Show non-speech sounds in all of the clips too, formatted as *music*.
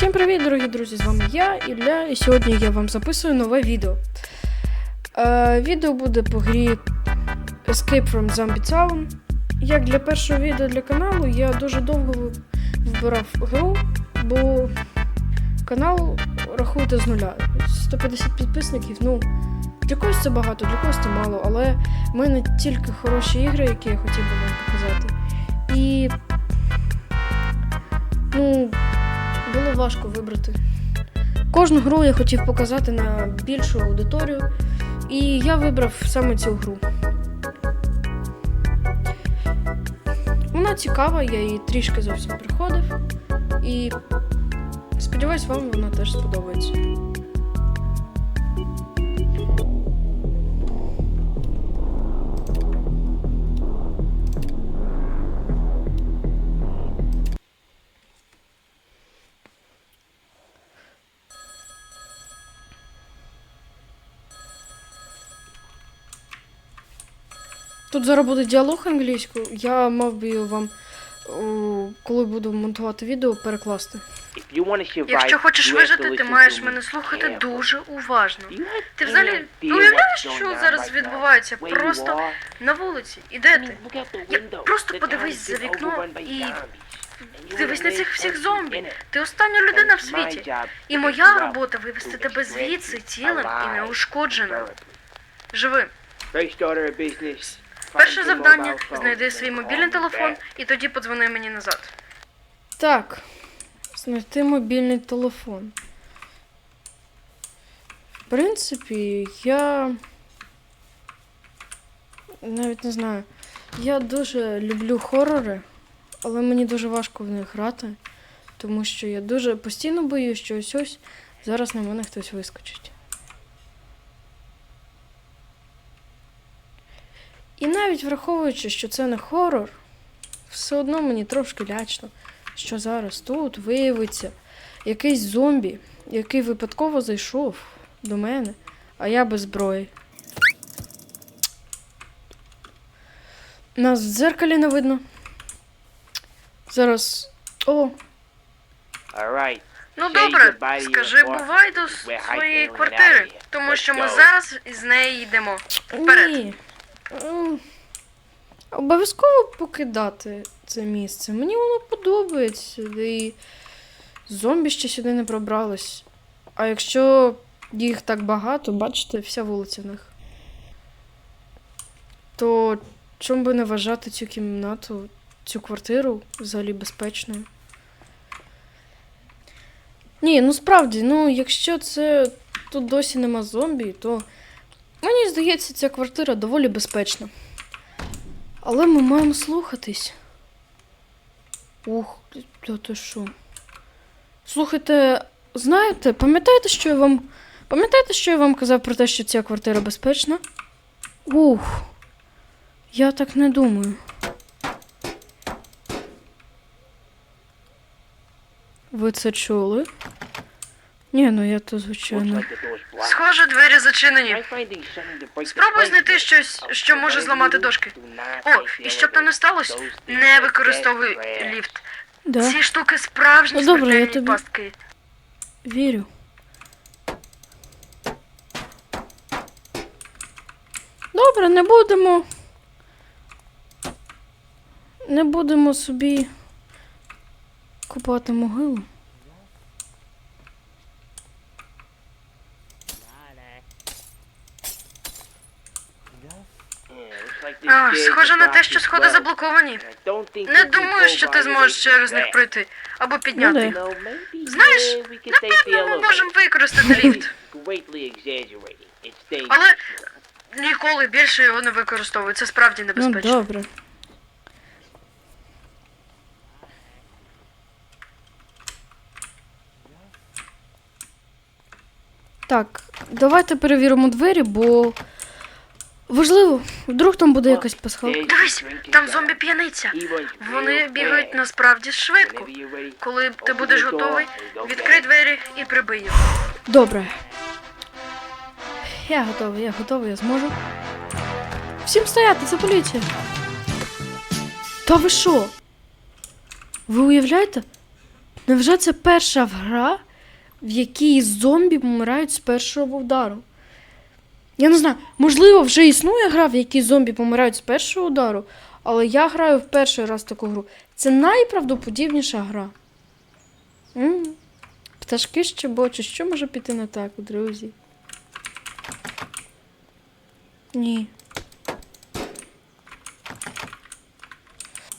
Всім привіт, дорогі друзі! З вами я, Ілля, і сьогодні я вам записую нове відео. Е, відео буде по грі Escape from Zombie Town. Як для першого відео для каналу, я дуже довго ви- вибирав гру, бо канал рахуйте з нуля. 150 підписників, ну, для когось це багато, для когось це мало, але в мене тільки хороші ігри, які я хотів би вам показати. І. Ну, важко вибрати. Кожну гру я хотів показати на більшу аудиторію, і я вибрав саме цю гру. Вона цікава, я її трішки зовсім приходив. І сподіваюсь, вам вона теж сподобається. Тут зараз буде діалог англійською. Я мав би вам, коли буду монтувати відео, перекласти. Якщо хочеш вижити, ти маєш мене слухати дуже уважно. Ти взагалі уявляєш, що зараз відбувається просто на вулиці? І де ти? Я просто подивись за вікно і дивись на цих всіх зомбі. Ти остання людина в світі. І моя робота вивести тебе звідси цілим і неушкодженим. Живим. Перше завдання знайди свій мобільний телефон і тоді подзвони мені назад. Так, знайти мобільний телефон. В принципі, я навіть не знаю. Я дуже люблю хорори, але мені дуже важко в них грати, тому що я дуже постійно боюсь, що ось ось зараз на мене хтось вискочить. І навіть враховуючи, що це не хорор, все одно мені трошки лячно, що зараз тут виявиться якийсь зомбі, який випадково зайшов до мене, а я без зброї. Нас в дзеркалі не видно. Зараз. О, Ну добре, скажи бувай до своєї квартири, тому що ми зараз із неї йдемо. Вперед. ні. М, Обов'язково покидати це місце. Мені воно подобається. І зомбі ще сюди не пробрались. А якщо їх так багато, бачите, вся вулиця в них. То чому би не вважати цю кімнату, цю квартиру взагалі безпечною? Ні, ну справді, ну якщо це тут досі нема зомбі, то мені здається, ця квартира доволі безпечна. Але ми маємо слухатись. Ух, ти що? Слухайте, знаєте, пам'ятаєте, що я вам. Пам'ятаєте, що я вам казав про те, що ця квартира безпечна? Ух. Я так не думаю. Ви це чули? Ні, ну я то звичайно. Схоже, двері зачинені. Спробуй знайти щось, що може зламати дошки. О, і щоб там не сталося, не використовуй ліфт. Да, Ці штуки справжні Ну, добре, я тобі- пастки. вірю. Добре, не будемо. Не будемо собі купати могилу. А, схоже на те, що сходи заблоковані. Не думаю, що ти зможеш через них пройти або підняти. Ну, Знаєш, напевно, ми можемо використати ліфт. Але ніколи більше його не використовуй. Це справді Ну, небезпечно. добре. Так, давайте перевіримо двері, бо важливо, вдруг там буде якась пасхалка. Дивись, там зомбі п'яниця. Вони бігають насправді швидко. Коли ти будеш готовий, відкрий двері і прибий його. Добре. Я готовий, я готовий, я зможу. Всім стояти, це поліція. Та ви що? Ви уявляєте? Невже це перша гра, в якій зомбі помирають з першого удару? Я не знаю, можливо, вже існує гра, в якій зомбі помирають з першого удару, але я граю в перший раз таку гру. Це найправдоподібніша гра. м Пташки щебочуть, що може піти не так, друзі? Ні.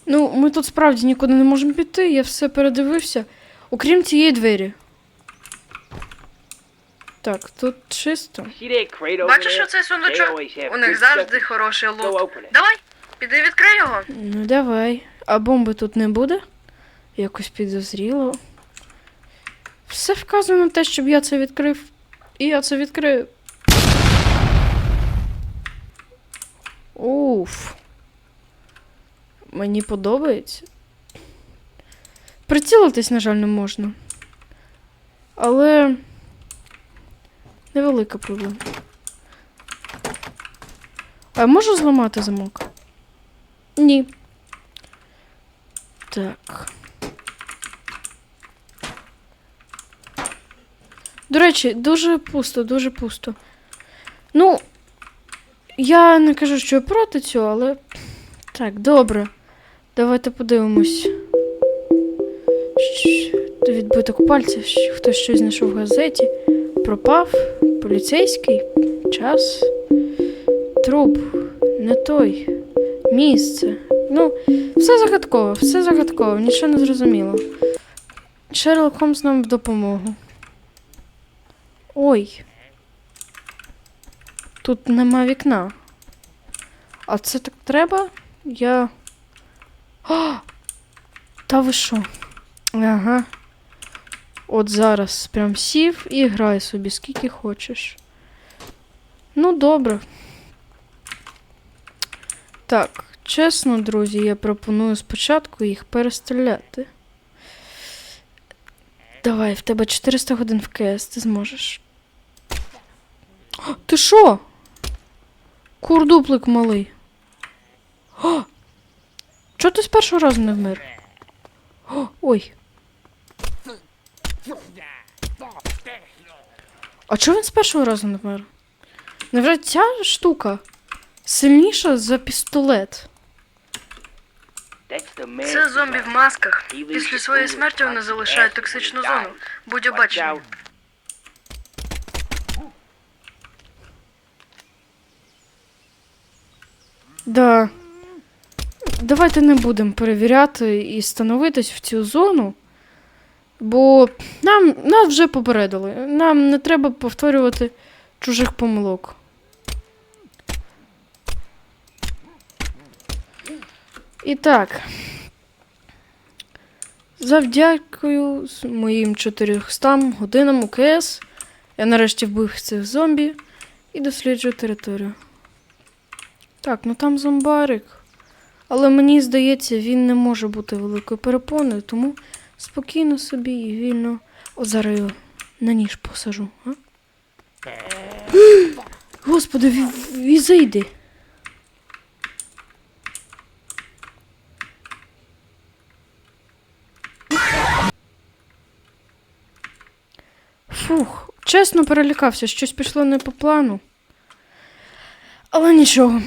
Ну, ми тут справді нікуди не можемо піти, я все передивився. Окрім цієї двері. Так, тут чисто. Бачиш оцей сундучок? У них завжди хороший лут. Давай, піди відкрий його. Ну, давай. А бомби тут не буде? Якось підозріло. Все вказано на те, щоб я це відкрив. І я це відкрию. Уф. Мені подобається. Прицілитись, на жаль, не можна. Але. Невелика проблема. А я можу зламати замок? Ні. Так. До речі, дуже пусто, дуже пусто. Ну, я не кажу, що я проти цього, але. Так, добре. Давайте подивимось. Відбиток пальця, хтось щось знайшов в газеті. Пропав. Поліцейський. Час. Труп. Не той. Місце. Ну, все загадково, все загадково, нічого не зрозуміло. Шерлок Холмс нам в допомогу. Ой. Тут нема вікна. А це так треба? Я. О! *gasps* Та ви що? Ага. От зараз прям сів і грай собі скільки хочеш. Ну, добре. Так, чесно, друзі, я пропоную спочатку їх перестріляти. Давай, в тебе 400 годин в КС, ти зможеш. О, ти що? Курдуплик малий. О! Чого ти з першого разу не вмер? О, ой. А чого він з першого разу не вмер? Невже ця штука сильніша за пістолет? Це зомбі в масках. Після своєї смерті вони залишають токсичну зону. Будь обачений. Да. Давайте не будемо перевіряти і становитись в цю зону. Бо нам нас вже попередили. Нам не треба повторювати чужих помилок. І так. Завдякую моїм 400 годинам УКС. Я нарешті вбив цих зомбі і досліджую територію. Так, ну там зомбарик. Але мені здається, він не може бути великою перепоною, тому спокійно собі і вільно. О, зараз його на ніж посажу. А? *gasps* Господи, ві- ві- зайди. Фух, чесно перелякався, щось пішло не по плану. Але нічого.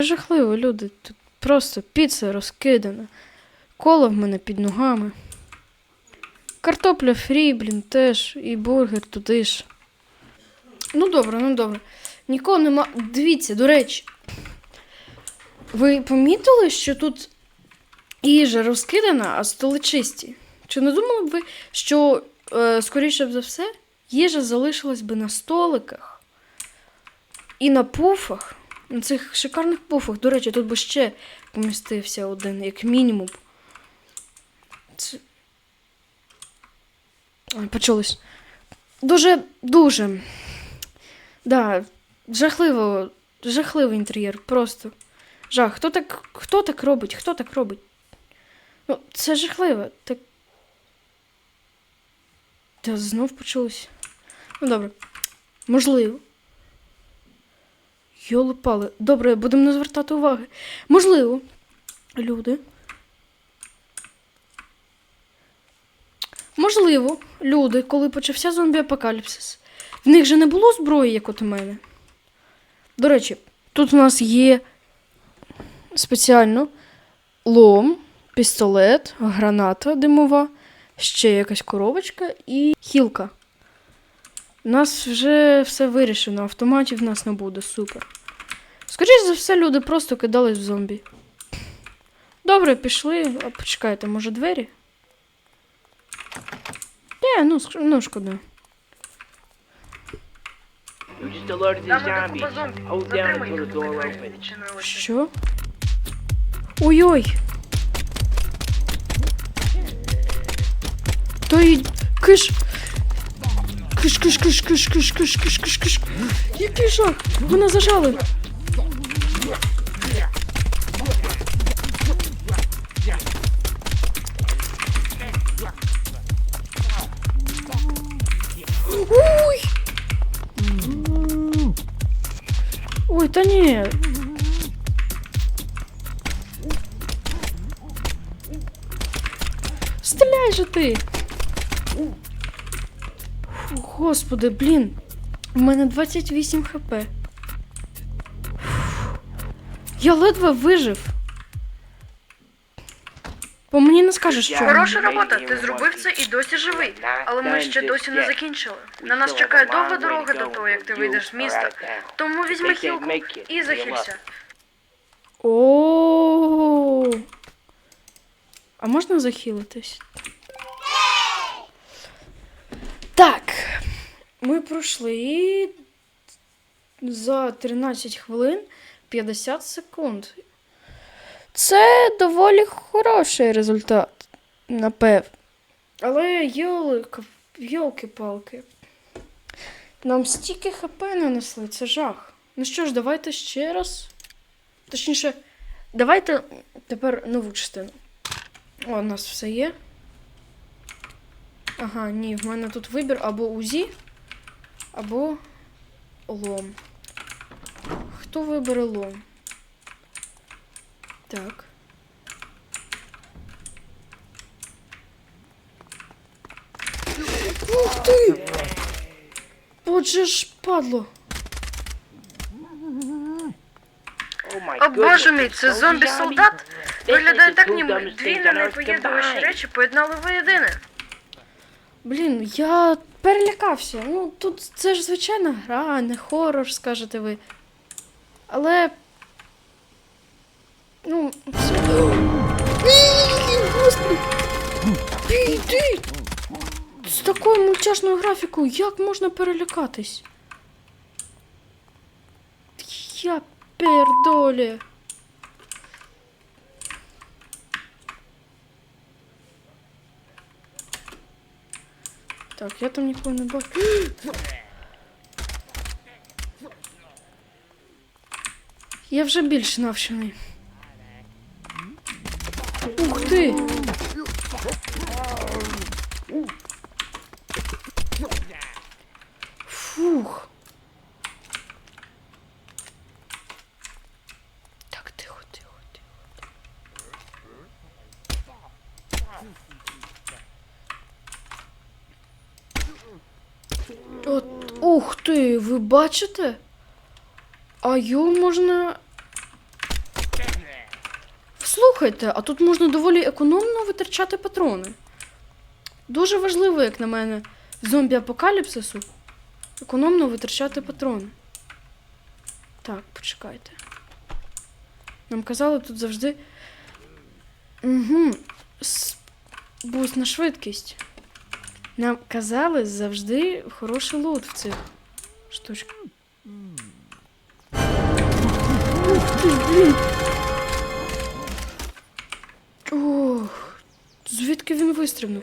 Жахливо, люди. Тут просто піца розкидана. Коло в мене під ногами. Картопля фрі, блін, теж, і бургер туди ж. Ну добре, ну добре. Нікого нема. Дивіться, до речі. Ви помітили, що тут їжа розкидана, а столи чисті? Чи не думали б ви, що, е, скоріше за все, їжа залишилась би на столиках і на пуфах? На цих шикарних пуфах. До речі, тут би ще помістився один, як мінімум. Це... Ой. Дуже, дуже. Да, жахливо, жахливий інтер'єр. Просто. Жах. Хто так, хто так робить? Хто так робить? Ну, це жахливо. Так. Та знов почулось. Ну, добре. Можливо. Йоли-пали. Добре, будемо не звертати уваги. Можливо, люди. Можливо, люди, коли почався зомбі-апокаліпсис, в них же не було зброї, як от у мене. До речі, тут у нас є спеціально лом, пістолет, граната димова, ще якась коробочка і хілка. У нас вже все вирішено, автоматів в нас не буде, супер. Скоріше за все, люди просто кидались в зомбі. Добре, пішли. А почекайте, може двері? Е, ну, ну шкода. You just alerted іде zombies. Hold down їх, the door відчинилися. Що? Ой-ой. То й киш. Киш, киш, киш, киш, киш, киш, киш, киш, киш. Який жах! Мене зажали. Ти. Господи, блін. У мене 28 хп. Я ледве вижив. По мені не скажеш, що. Хороша робота, ти зробив це і досі живий. Але ми ще досі не закінчили. На нас чекає довга дорога до того, як ти вийдеш з міста. Тому візьми хілку і захилься. О. А можна захилитись? Так. Ми пройшли за 13 хвилин 50 секунд. Це доволі хороший результат, напев. Але йолки, йолки-палки. Нам стільки хп нанесли, це жах. Ну що ж, давайте ще раз. Точніше, давайте тепер нову частину. О, у нас все є. Ага, ні, в мене тут вибір або УЗІ, або лом. Хто вибере лом? Так. Ух ти! Отже ж падло. О боже мій, це зомбі-солдат? Виглядає так, ніби дві непоєднувачі речі поєднали воєдине. Блін, я перелякався. Ну, тут це ж звичайна гра, не хорор, скажете ви. Але. Ну, все. Іди! З такою мультяшною графікою як можна перелякатись? Я пердолі. Так, я там нікого не бачу. *gasps* Я вже більш навчений. Ух ти! Фух. Так, тихо, тихо, тихо. От, ух ти, ви бачите? А його можна. Слухайте, а тут можна доволі економно витрачати патрони. Дуже важливо, як на мене, зомбі-апокаліпсису економно витрачати патрони. Так, почекайте. Нам казали тут завжди. Угу. Буст на швидкість. Нам казали завжди хороший лут в цих штучках. Ох, звідки він вистрибнув?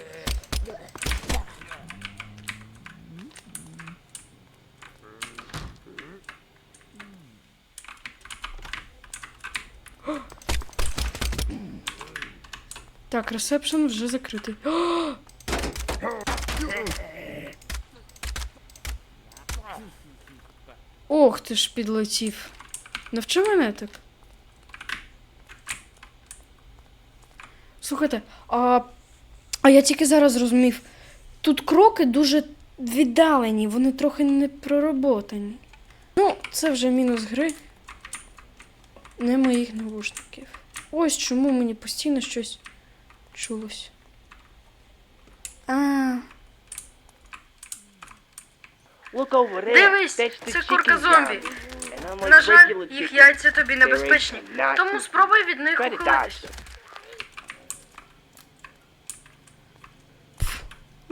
Так, ресепшн вже закритий. Ох ти ж підлетів. Навчи мене так. Слухайте, а, а я тільки зараз зрозумів, Тут кроки дуже віддалені, вони трохи не пророботані. Ну, це вже мінус гри. Не моїх навушників. Ось чому мені постійно щось чулось. А. Дивись, це курка зомбі. На жаль, їх яйця тобі небезпечні, тому спробуй від них ухилитись.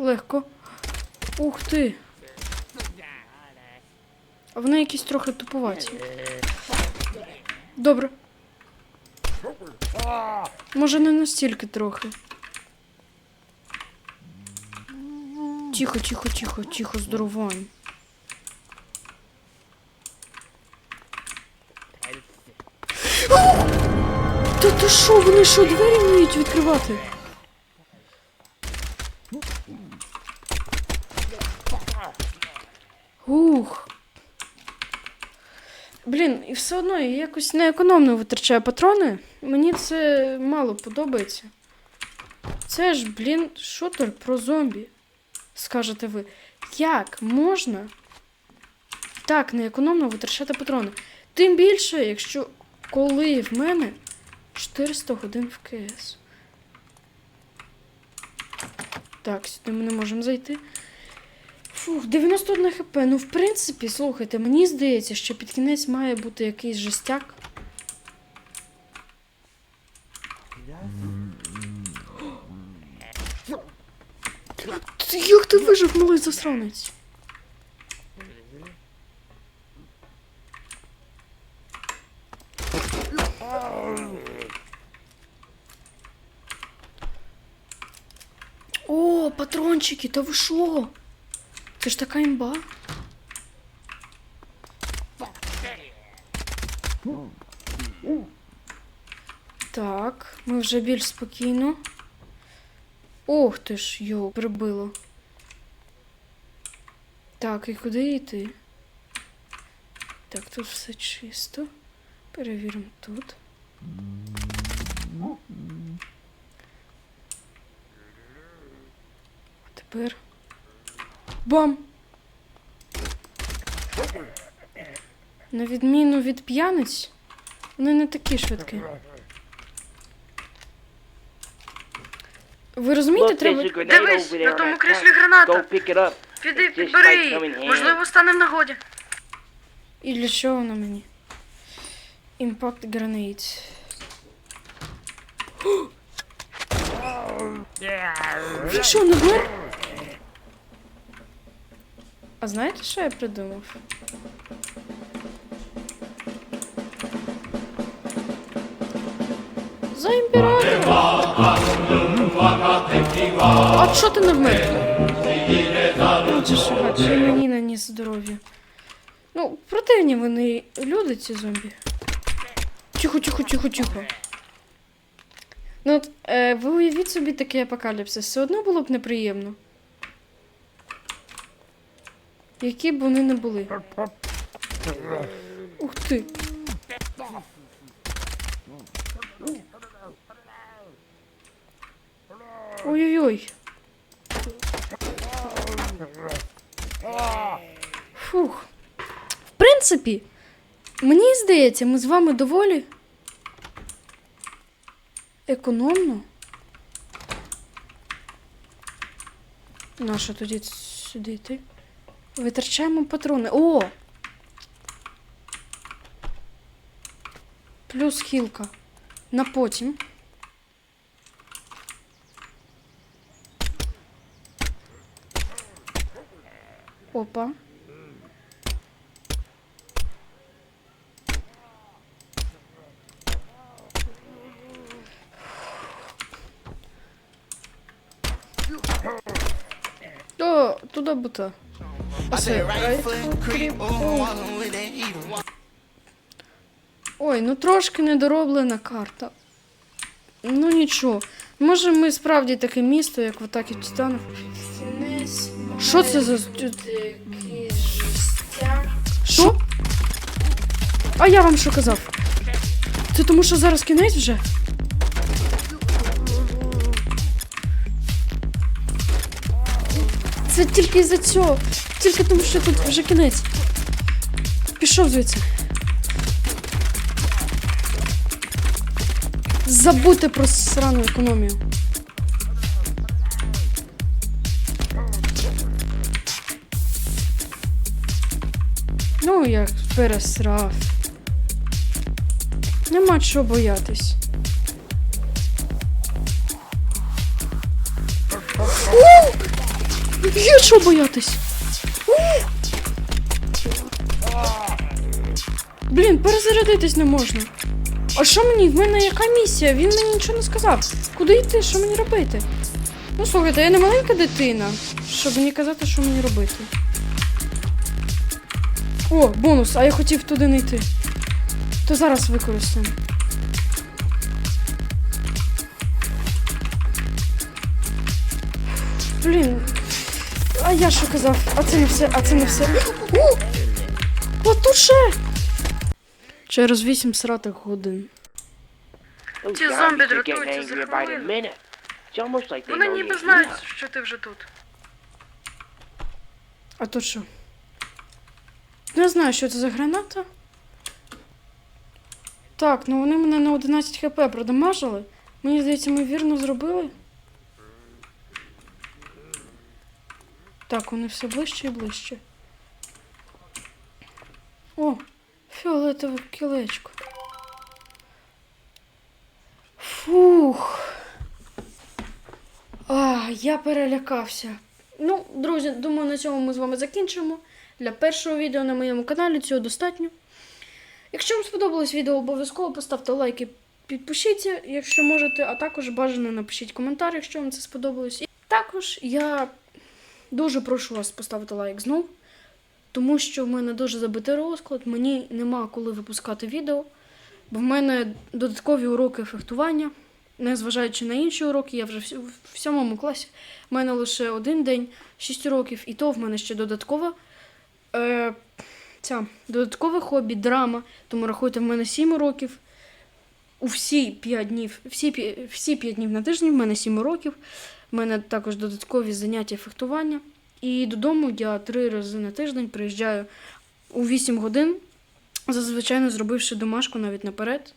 легко. Ух ти. А вони якісь трохи тупуваті. Добре. Може, не настільки трохи. Тихо, тихо, тихо, тихо, здоровань. Та що, вони що, двері вміють відкривати? Ух. Блін, і все одно я якось неекономно витрачаю патрони. Мені це мало подобається. Це ж, блін, шутер про зомбі. Скажете ви. Як можна так неекономно витрачати патрони? Тим більше, якщо коли в мене 400 годин в КС. Так, сюди ми не можемо зайти. Фух, 91 хп. Ну, в принципі, слухайте, мені здається, що під кінець має бути якийсь жестяк. Як ти вижив, малий засранець? О, патрончики, та ви що? Це ж така імба. Так, ми вже більш спокійно. Ох ти ж, йо, прибило. Так, і куди йти? Так, тут все чисто. Перевіримо тут. Тепер. Бам! На відміну від п'яниць, вони не такі швидкі. Ви розумієте, треба. Дивись, на тому кріслі граната. Піди, підбери її. Можливо, стане в нагоді. І для чого вона мені? Impact Grenade. *gasps* Він що, не вмер? А знаєте, що я придумав? За імператора! А що ти не вмер? Ну, це чи мені здоров'я. Ну, противні вони люди, ці зомбі. Тихо, тихо, тихо, тихо. Ну, от, е, ви уявіть собі такий апокаліпсис, все одно було б неприємно. Які б вони не були. Ух ти. Ой-ой-ой. Фух. В принципі, мені здається, ми з вами доволі економно. Нащо тоді сюди йти? Витрачаємо патрони. О! Плюс хілка. На потім. Опа. О, туди бута. Ой, ну трошки недороблена карта. Ну нічого. Може ми справді таке місто, як в атакі Титанів. Що це за Що? А я вам що казав? Це тому, що зараз кінець вже? Це тільки із-за цього. Тільки тому, що тут вже кінець. Пішов звідси. Забудьте про срану економію. Ну, я пересрав. Нема чого боятись. Є що боятись? Блін, перезарядитись не можна. А що мені? В мене яка місія? Він мені нічого не сказав. Куди йти? Що мені робити? Ну слухайте, я не маленька дитина, щоб мені казати, що мені робити. О, бонус, а я хотів туди не йти. То зараз використаємо. Блін. А я що казав? А це не все, а це не все. О! Латуше! Через вісім сратих годин. Zombies зомбі дратуються за хвилину. Вони ніби знають, що ти вже тут. А то що? Не знаю, що це за граната. Так, ну вони мене на 11 хп продамажили. Мені здається, ми вірно зробили. Так, вони все ближче і ближче. О, фіолетове кілечко. Фух. А, я перелякався. Ну, друзі, думаю, на цьому ми з вами закінчимо. Для першого відео на моєму каналі цього достатньо. Якщо вам сподобалось відео, обов'язково поставте лайк і підпишіться, якщо можете, а також бажано напишіть коментар, якщо вам це сподобалось. І також я дуже прошу вас поставити лайк знов, тому що в мене дуже забитий розклад, мені нема коли випускати відео, бо в мене додаткові уроки фехтування. Незважаючи на інші уроки, я вже в сьомому класі. У мене лише один день, 6 років, і то в мене ще додаткова. Е, ця, додаткове хобі, драма. Тому рахуйте, в мене 7 років. У всі 5 днів, всі, всі 5 днів на тиждень, в мене 7 років. У мене також додаткові заняття фехтування. І додому я три рази на тиждень приїжджаю у 8 годин, зазвичай зробивши домашку навіть наперед.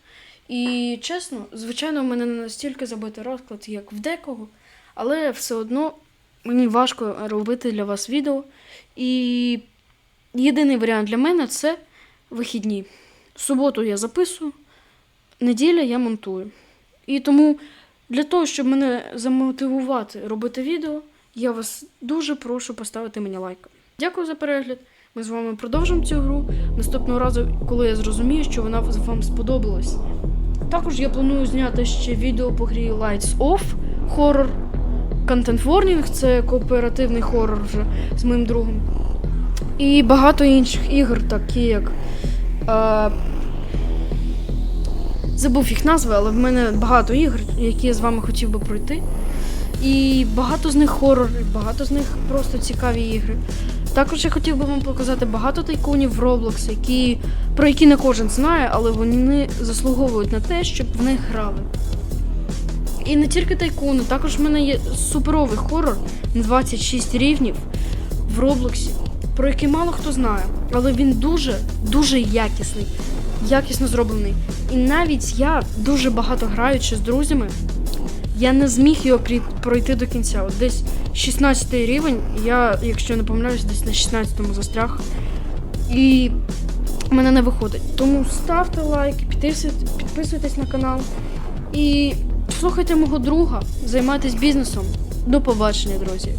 І чесно, звичайно, в мене не настільки забитий розклад, як в декого, але все одно мені важко робити для вас відео. І єдиний варіант для мене це вихідні. Суботу я записую, неділя я монтую. І тому для того, щоб мене замотивувати робити відео, я вас дуже прошу поставити мені лайк. Дякую за перегляд. Ми з вами продовжимо цю гру наступного разу, коли я зрозумію, що вона вам сподобалась. Також я планую зняти ще відео по грі Lights Off хоррор. Content Warning це кооперативний хоррор вже з моїм другом. І багато інших ігор, такі як. Е, забув їх назви, але в мене багато ігор, які я з вами хотів би пройти. І багато з них хорор, багато з них просто цікаві ігри. Також я хотів би вам показати багато тайкунів в Roblox, які, про які не кожен знає, але вони заслуговують на те, щоб в них грали. І не тільки тайкуни, також в мене є суперовий хорор на 26 рівнів в Роблоксі, про який мало хто знає, але він дуже, дуже якісний, якісно зроблений. І навіть я, дуже багато граючи з друзями, я не зміг його пройти до кінця. От десь 16 рівень, я, якщо не помиляюсь, десь на 16-му застряг. І мене не виходить. Тому ставте лайк, підписуйтесь, підписуйтесь на канал. І слухайте мого друга, займайтесь бізнесом. До побачення, друзі.